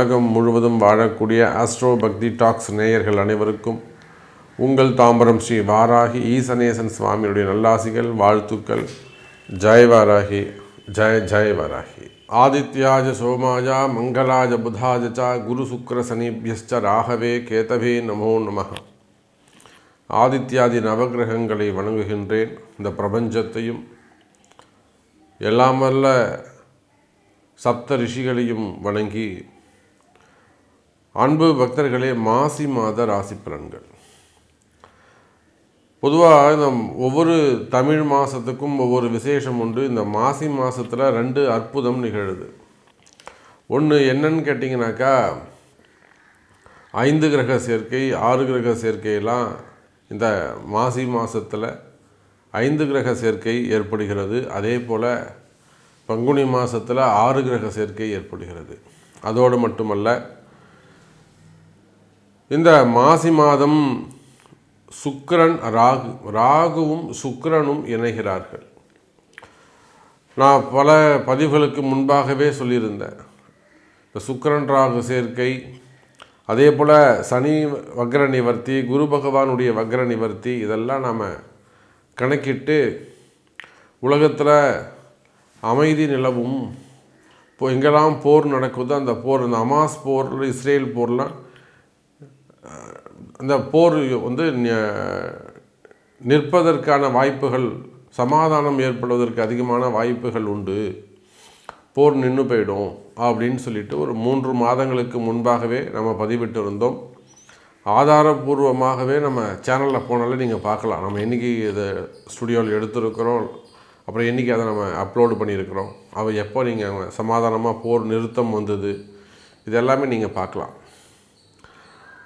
உலகம் முழுவதும் வாழக்கூடிய ஆஸ்ட்ரோ பக்தி டாக்ஸ் நேயர்கள் அனைவருக்கும் உங்கள் தாம்பரம் ஸ்ரீ வாராகி ஈசனேசன் சுவாமியுடைய நல்லாசிகள் வாழ்த்துக்கள். ஜெய் வாராகி ஜெய ஜெய வாராகி. ஆதித்யாஜ சோமாஜா மங்களாஜ புதாஜ ச குரு சுக்கர சனிபியஸ்ச ராகவே கேதவே நமோ நம ஆதித்யாதி நவகிரகங்களை வணங்குகின்றேன். இந்த பிரபஞ்சத்தையும் எல்லாமல்ல சப்த ரிஷிகளையும் வணங்கி அன்பு பக்தர்களே மாசி மாத ராசி பலன்கள். பொதுவாக இந்த ஒவ்வொரு தமிழ் மாதத்துக்கும் ஒவ்வொரு விசேஷம் உண்டு. இந்த மாசி மாதத்தில் ரெண்டு அற்புதம் நிகழுது. ஒன்று என்னன்னு கேட்டிங்கனாக்கா ஐந்து கிரக சேர்க்கை ஆறு கிரக சேர்க்கையெல்லாம் இந்த மாசி மாதத்தில் ஐந்து கிரக சேர்க்கை ஏற்படுகிறது. அதே போல் பங்குனி மாதத்தில் ஆறு கிரக சேர்க்கை ஏற்படுகிறது. அதோடு மட்டுமல்ல இந்த மாசி மாதம் சுக்கரன் ராகு ராகுவும் சுக்கிரனும் இணைகிறார்கள். நான் பல பதிவுகளுக்கு முன்பாகவே சொல்லியிருந்தேன். இந்த சுக்கரன் ராகு சேர்க்கை அதே போல் சனி வக்ர நிவர்த்தி குரு பகவானுடைய வக்ர நிவர்த்தி இதெல்லாம் நாம் கணக்கிட்டு உலகத்தில் அமைதி நிலவும் இப்போ எங்கெல்லாம் போர் நடக்குதோ அந்த போர் இந்த அமாஸ் போர் இஸ்ரேல் போர்லாம் அந்த போர் வந்து நிற்பதற்கான வாய்ப்புகள் சமாதானம் ஏற்படுவதற்கு அதிகமான வாய்ப்புகள் உண்டு. போர் நின்று போயிடும் அப்படின்னு சொல்லிட்டு ஒரு மூன்று மாதங்களுக்கு முன்பாகவே நம்ம பதிவிட்டு இருந்தோம் ஆதாரபூர்வமாகவே நம்ம சேனலில் போனாலே நீங்கள் பார்க்கலாம். நம்ம என்றைக்கு இதை ஸ்டுடியோவில் எடுத்திருக்கிறோம் அப்புறம் என்றைக்கு அதை நம்ம அப்லோடு பண்ணியிருக்கிறோம் அவள் எப்போ நீங்கள் சமாதானமாக போர் நிறுத்தம் வந்தது இது எல்லாமே நீங்கள் பார்க்கலாம்.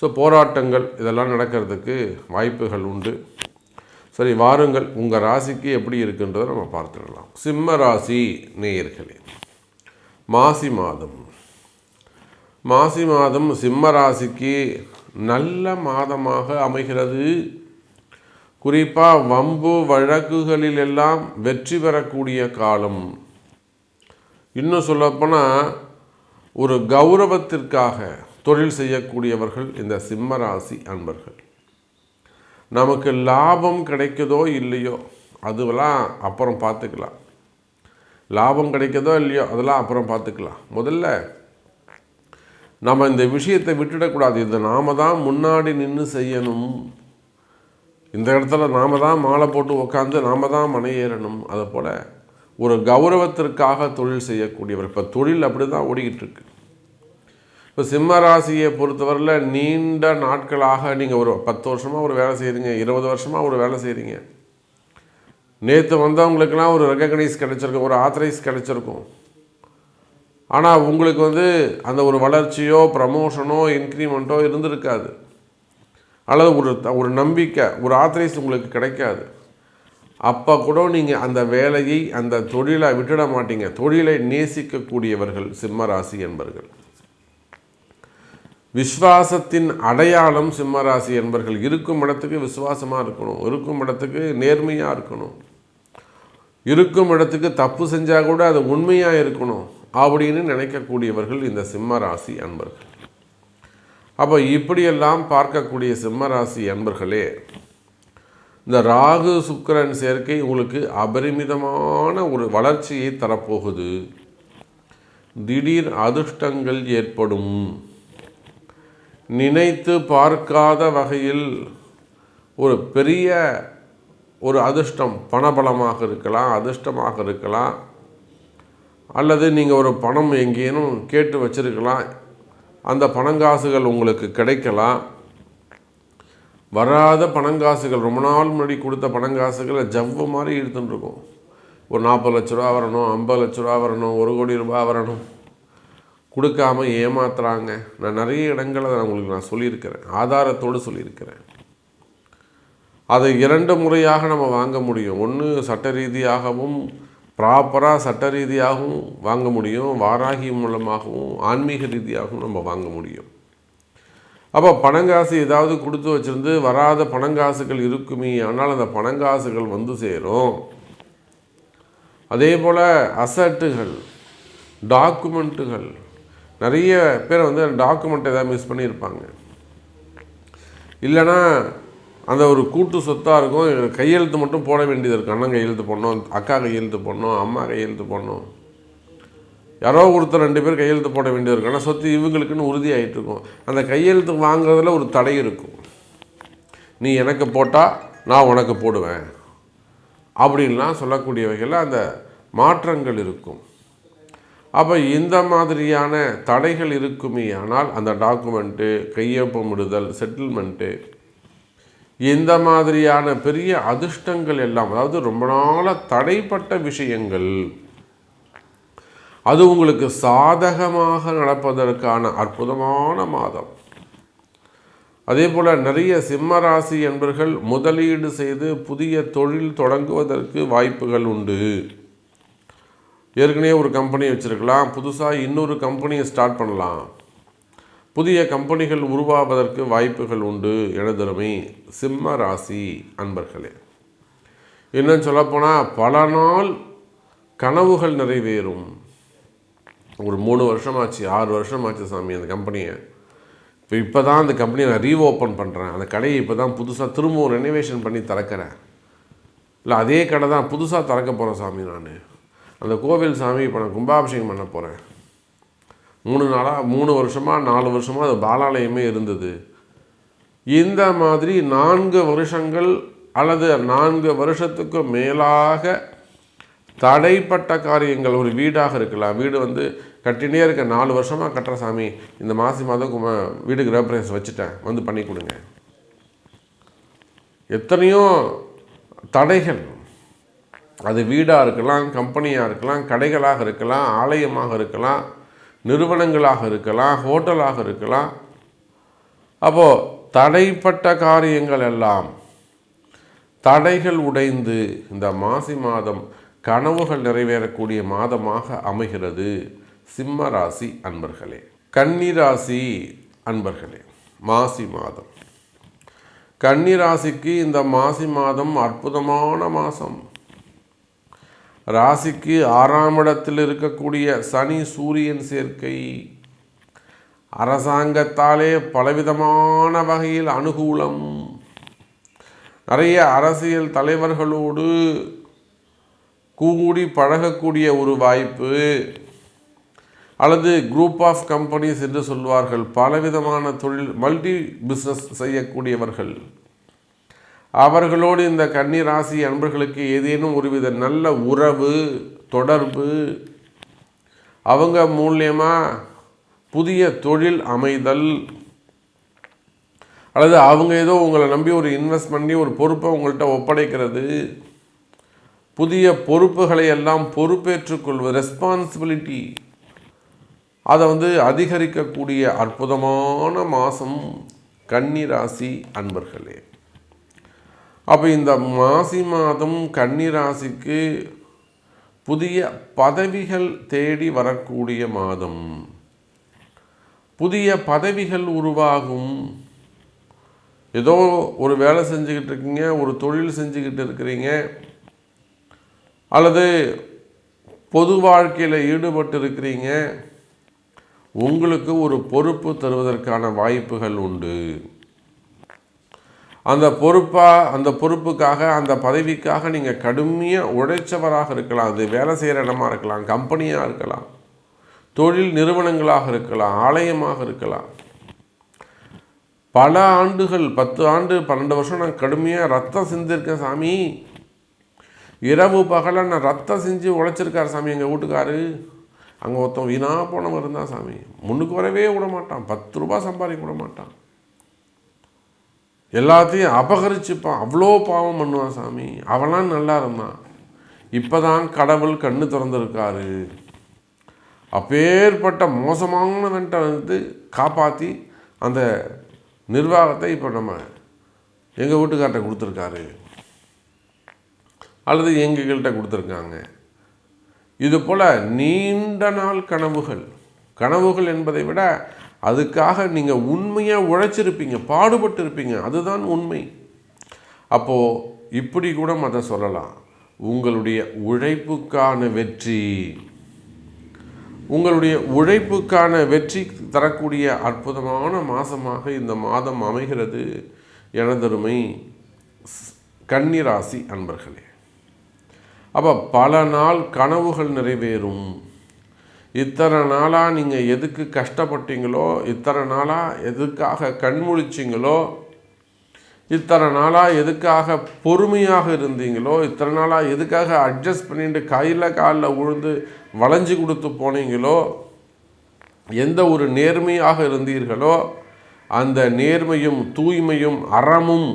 ஸோ போராட்டங்கள் இதெல்லாம் நடக்கிறதுக்கு வாய்ப்புகள் உண்டு. சரி வாருங்கள் உங்கள் ராசிக்கு எப்படி இருக்குன்றதை நம்ம பார்த்துடலாம். சிம்ம ராசி நேயர்களே மாசி மாதம். மாசி மாதம் சிம்ம ராசிக்கு நல்ல மாதமாக அமைகிறது. குறிப்பாக வம்பு வழக்குகளில் எல்லாம் வெற்றி பெறக்கூடிய காலம். இன்னும் சொல்லப்போனால் ஒரு கௌரவத்திற்காக தொழில் செய்யக்கூடியவர்கள் இந்த சிம்ம ராசி அன்பர்கள். நமக்கு லாபம் கிடைக்குதோ இல்லையோ அதுவெல்லாம் அப்புறம் பார்த்துக்கலாம். லாபம் கிடைக்குதோ இல்லையோ அதெல்லாம் அப்புறம் பார்த்துக்கலாம். முதல்ல நம்ம இந்த விஷயத்தை விட்டுடக்கூடாது. இது நாம தான் முன்னாடி நின்று செய்யணும். இந்த இடத்துல நாம தான் மாலை போட்டு உட்காந்து நாம தான் மனையேறணும் அதை போல் ஒரு கௌரவத்திற்காக தொழில் செய்யக்கூடியவர். இப்போ தொழில் அப்படி தான் ஓடிக்கிட்டு இருக்கு. இப்போ சிம்ம ராசியை பொறுத்தவரையில் நீண்ட நாட்களாக நீங்கள் ஒரு பத்து வருஷமாக ஒரு வேலை செய்கிறீங்க இருபது வருஷமாக ஒரு வேலை செய்கிறீங்க நேற்று வந்தவங்களுக்கெல்லாம் ஒரு ரெக்கக்னைஸ் கிடச்சிருக்கும் ஒரு ஆத்தரைஸ் கிடச்சிருக்கும். ஆனால் உங்களுக்கு வந்து அந்த ஒரு வளர்ச்சியோ ப்ரமோஷனோ இன்க்ரிமெண்ட்டோ இருந்திருக்காது. அல்லது ஒரு ஒரு நம்பிக்கை ஒரு ஆத்தரைஸ் உங்களுக்கு கிடைக்காது. அப்போ கூட நீங்கள் அந்த வேலையை அந்த தொழிலை விட்டுட மாட்டீங்க. தொழிலை நேசிக்கக்கூடியவர்கள் சிம்மராசி என்பர்கள். விஸ்வாசத்தின் அடையாளம் சிம்மராசி என்பர்கள் இருக்கும் இடத்துக்கு விசுவாசமாக இருக்கணும். இருக்கும் இடத்துக்கு நேர்மையாக இருக்கணும். இருக்கும் இடத்துக்கு தப்பு செஞ்சால் கூட அது உண்மையாக இருக்கணும் அப்படின்னு நினைக்கக்கூடியவர்கள் இந்த சிம்ம ராசி அன்பர்கள். அப்போ இப்படியெல்லாம் பார்க்கக்கூடிய சிம்ம ராசி அன்பர்களே இந்த ராகு சுக்கரன் சேர்க்கை உங்களுக்கு அபரிமிதமான ஒரு வளர்ச்சியை தரப்போகுது. திடீர் அதிர்ஷ்டங்கள் ஏற்படும். நினைத்து பார்க்காத வகையில் ஒரு பெரிய ஒரு அதிர்ஷ்டம் பணபலமாக இருக்கலாம் அதிர்ஷ்டமாக இருக்கலாம் அல்லது நீங்கள் ஒரு பணம் எங்கேனும் கேட்டு வச்சுருக்கலாம் அந்த பணங்காசுகள் உங்களுக்கு கிடைக்கலாம். வராத பணங்காசுகள் ரொம்ப நாள் முன்னாடி கொடுத்த பணங்காசுகளை ஜவ்வு மாதிரி இழுத்துட்டுருக்கும் ஒரு நாற்பது லட்ச ரூபா வரணும் ஐம்பது லட்ச ரூபா வரணும் ஒரு கோடி ரூபா வரணும். கொடுக்காம ஏமாத்துறாங்க. நான் நிறைய இடங்களை நான் உங்களுக்கு நான் சொல்லியிருக்கிறேன். ஆதாரத்தோடு சொல்லியிருக்கிறேன். அதை இரண்டு முறையாக நம்ம வாங்க முடியும். ஒன்று சட்ட ரீதியாகவும் ப்ராப்பராக சட்ட ரீதியாகவும் வாங்க முடியும். வாராகி மூலமாகவும் ஆன்மீக ரீதியாகவும் நம்ம வாங்க முடியும். அப்போ பணங்காசு ஏதாவது கொடுத்து வச்சுருந்து வராத பணங்காசுகள் இருக்குமே ஆனால் அந்த பணங்காசுகள் வந்து சேரும். அதே போல் அசட்டுகள் டாக்குமெண்ட்டுகள் நிறைய பேர் வந்து டாக்குமெண்ட் எதாவது மிஸ் பண்ணியிருப்பாங்க. இல்லைன்னா அந்த ஒரு கூட்டு சொத்தாக இருக்கும். கையெழுத்து மட்டும் போட வேண்டியது இருக்கும். அண்ணன் கையெழுத்து போடணும் அக்கா கையெழுத்து போடணும் அம்மா கையெழுத்து போடணும். யாரோ ஒருத்தர் ரெண்டு பேர் கையெழுத்து போட வேண்டியது இருக்கும். ஆனால் சொத்து இவங்களுக்குன்னு உறுதியாகிட்டு இருக்கும். அந்த கையெழுத்து வாங்குறதுல ஒரு தடை இருக்கும். நீ எனக்கு போட்டால் நான் உனக்கு போடுவேன். அப்படின்லாம் சொல்லக்கூடிய வகையில் அந்த மாற்றங்கள் இருக்கும். அப்போ இந்த மாதிரியான தடைகள் இருக்குமே ஆனால் அந்த டாக்குமெண்ட்டு கையொப்பமிடுதல் செட்டில்மெண்ட்டு இந்த மாதிரியான பெரிய அதிர்ஷ்டங்கள் எல்லாம் அதாவது ரொம்ப நாளாக தடைப்பட்ட விஷயங்கள் அது உங்களுக்கு சாதகமாக நடப்பதற்கான அற்புதமான மாதம். அதே போல் நிறைய சிம்ம ராசி என்பர்கள் முதலீடு செய்து புதிய தொழில் தொடங்குவதற்கு வாய்ப்புகள் உண்டு. ஏற்கனவே ஒரு கம்பெனி வச்சுருக்கலாம். புதுசாக இன்னொரு கம்பெனியை ஸ்டார்ட் பண்ணலாம். புதிய கம்பெனிகள் உருவாவதற்கு வாய்ப்புகள் உண்டு எனதருமை சிம்ம ராசி அன்பர்களே. இன்னும் சொல்லப்போனால் பல நாள் கனவுகள் நிறைவேறும். ஒரு மூணு வருஷமாச்சு ஆறு வருஷமாச்சு சாமி அந்த கம்பெனியை இப்போ இப்போ தான் அந்த கம்பெனியை நான் ரீஓப்பன் பண்ணுறேன் அந்த கடையை இப்போ தான் புதுசாக திரும்பவும் ரெனோவேஷன் பண்ணி திறக்கிறேன். இல்லை அதே கடை தான் புதுசாக திறக்க போகிறேன் சாமி நான். அந்த கோவில் சாமி இப்போ நான் கும்பாபிஷேகம் பண்ண போகிறேன் மூணு நாளாக மூணு வருஷமாக நாலு வருஷமாக அது பாலாலயமே இருந்தது. இந்த மாதிரி நான்கு வருஷங்கள் அல்லது நான்கு வருஷத்துக்கு மேலாக தடைப்பட்ட காரியங்கள் ஒரு வீடாக இருக்கலாம். வீடு வந்து கட்டினே இருக்க நாலு வருஷமாக கட்டுற சாமி இந்த மாசி மாதம் கும வீடு கிரகப்பிரவேசம் வச்சுட்டேன். வந்து பண்ணி கொடுங்க. எத்தனையோ தடைகள். அது வீடாக இருக்கலாம் கம்பெனியாக இருக்கலாம் கடைகளாக இருக்கலாம் ஆலயமாக இருக்கலாம் நிறுவனங்களாக இருக்கலாம் ஹோட்டலாக இருக்கலாம். அப்போது தடைப்பட்ட காரியங்கள் எல்லாம் தடைகள் உடைந்து இந்த மாசி மாதம் கனவுகள் நிறைவேறக்கூடிய மாதமாக அமைகிறது. சிம்ம ராசி அன்பர்களே கன்னிராசி அன்பர்களே மாசி மாதம். கன்னிராசிக்கு இந்த மாசி மாதம் அற்புதமான மாதம். ராசிக்கு ஆறாம் இடத்தில் இருக்கக்கூடிய சனி சூரியன் சேர்க்கை. அரசாங்கத்தாலே பலவிதமான வகையில் அனுகூலம். நிறைய அரசியல் தலைவர்களோடு கூடி பழகக்கூடிய ஒரு வாய்ப்பு. அல்லது குரூப் ஆஃப் கம்பெனிஸ் என்று சொல்வார்கள். பலவிதமான தொழில் மல்டி பிஸ்னஸ் செய்யக்கூடியவர்கள். அவர்களோடு இந்த கன்னி ராசி அன்பர்களுக்கு ஏதேனும் ஒருவித நல்ல உறவு தொடர்பு அவங்க மூலியமாக புதிய தொழில் அமைதல் அல்லது அவங்க ஏதோ உங்களை நம்பி ஒரு இன்வெஸ்ட் பண்ணி ஒரு பொறுப்பை உங்கள்கிட்ட ஒப்படைக்கிறது. புதிய பொறுப்புகளை எல்லாம் பொறுப்பேற்றுக்கொள்வது ரெஸ்பான்சிபிலிட்டி அதை வந்து அதிகரிக்கக்கூடிய அற்புதமான மாதம் கன்னி ராசி அன்பர்களே. அப்போ இந்த மாசி மாதம் கன்னிராசிக்கு புதிய பதவிகள் தேடி வரக்கூடிய மாதம். புதிய பதவிகள் உருவாகும். ஏதோ ஒரு வேலை செஞ்சுக்கிட்டு இருக்கீங்க ஒரு தொழில் செஞ்சுக்கிட்டு இருக்கிறீங்க அல்லது பொது வாழ்க்கையில் ஈடுபட்டு இருக்கிறீங்க உங்களுக்கு ஒரு பொறுப்பு தருவதற்கான வாய்ப்புகள் உண்டு. அந்த பொறுப்பாக அந்த பொறுப்புக்காக அந்த பதவிக்காக நீங்கள் கடுமையாக உழைச்சவராக இருக்கலாம். அது வேலை செய்கிற இடமா இருக்கலாம் கம்பெனியாக இருக்கலாம் தொழில் நிறுவனங்களாக இருக்கலாம் ஆலயமாக இருக்கலாம். பல ஆண்டுகள் பத்து ஆண்டு பன்னெண்டு வருஷம் நான் கடுமையாக ரத்தம் செஞ்சுருக்கேன் சாமி. இரவு பகலாக நான் ரத்தம் செஞ்சு உழைச்சிருக்காரு சாமி எங்கள் வீட்டுக்காரு. அங்கே ஒருத்தன் வீணாக போனவர் இருந்தான் சாமி. முன்னுக்கு வரவே விட மாட்டான் பத்து ரூபா சம்பாதிக்க விட மாட்டான் எல்லாத்தையும் அபகரிச்சுப்பான். அவ்வளோ பாவம் பண்ணுவான் சாமி. அவனாம் நல்லா இருந்தான். இப்போ தான் கடவுள் கண்ணு திறந்துருக்காரு. அப்பேற்பட்ட மோசமானவன்ட்ட வந்து காப்பாற்றி அந்த நிர்வாகத்தை இப்போ நம்ம எங்கள் வீட்டுக்கார்ட்ட கொடுத்துருக்காரு. அல்லது எங்ககிட்ட கொடுத்துருக்காங்க. இது போல் நீண்ட நாள் கனவுகள். கனவுகள் என்பதை விட அதுக்காக நீங்கள் உண்மையாக உழைச்சிருப்பீங்க பாடுபட்டு இருப்பீங்க அதுதான் உண்மை. அப்போது இப்படி கூட அதை சொல்லலாம். உங்களுடைய உழைப்புக்கான வெற்றி உங்களுடைய உழைப்புக்கான வெற்றி தரக்கூடிய அற்புதமான மாதமாக இந்த மாதம் அமைகிறது. எனதருமை கன்னிராசி அன்பர்களே அப்போ பல நாள் கனவுகள் நிறைவேறும். இத்தனை நாளாக நீங்கள் எதுக்கு கஷ்டப்பட்டீங்களோ இத்தனை நாளாக எதுக்காக கண்முழிச்சிங்களோ இத்தனை நாளாக எதுக்காக பொறுமையாக இருந்தீங்களோ இத்தனை நாளாக எதுக்காக அட்ஜஸ்ட் பண்ணிட்டு கையில் காலில் உழுந்து வளைஞ்சு கொடுத்து போனீங்களோ எந்த ஒரு நேர்மையாக இருந்தீர்களோ அந்த நேர்மையும் தூய்மையும் அறமும்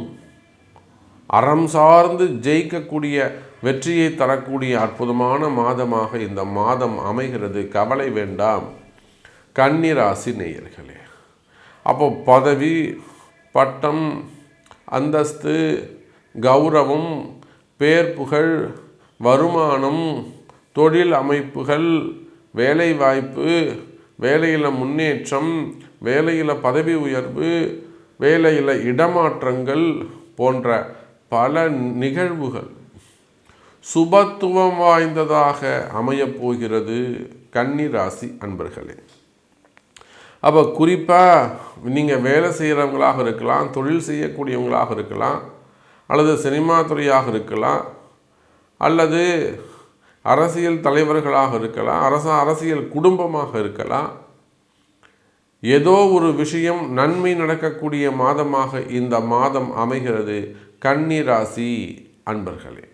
அறம் சார்ந்து ஜெயிக்கக்கூடிய வெற்றியை தரக்கூடிய அற்புதமான மாதமாக இந்த மாதம் அமைகிறது. கவலை வேண்டாம். கன்னிராசி நேயர்களே. அப்போ பதவி பட்டம் அந்தஸ்து கௌரவம் பேர் புகழ் வருமானம் தொழில் அமைப்புகள் வேலைவாய்ப்பு வேலையில் முன்னேற்றம் வேலையில் பதவி உயர்வு வேலையில் இடமாற்றங்கள் போன்ற பல நிகழ்வுகள் சுபத்துவம் வாய்ந்ததாக அமையப் போகிறது கன்னிராசி அன்பர்களே. அப்போ குறிப்பாக நீங்கள் வேலை செய்கிறவங்களாக இருக்கலாம் தொழில் செய்யக்கூடியவங்களாக இருக்கலாம் அல்லது சினிமா துறையாக இருக்கலாம் அல்லது அரசியல் தலைவர்களாக இருக்கலாம் அரச அரசியல் குடும்பமாக இருக்கலாம். ஏதோ ஒரு விஷயம் நன்மை நடக்கக்கூடிய மாதமாக இந்த மாதம் அமைகிறது கன்னி ராசி அன்பர்களே.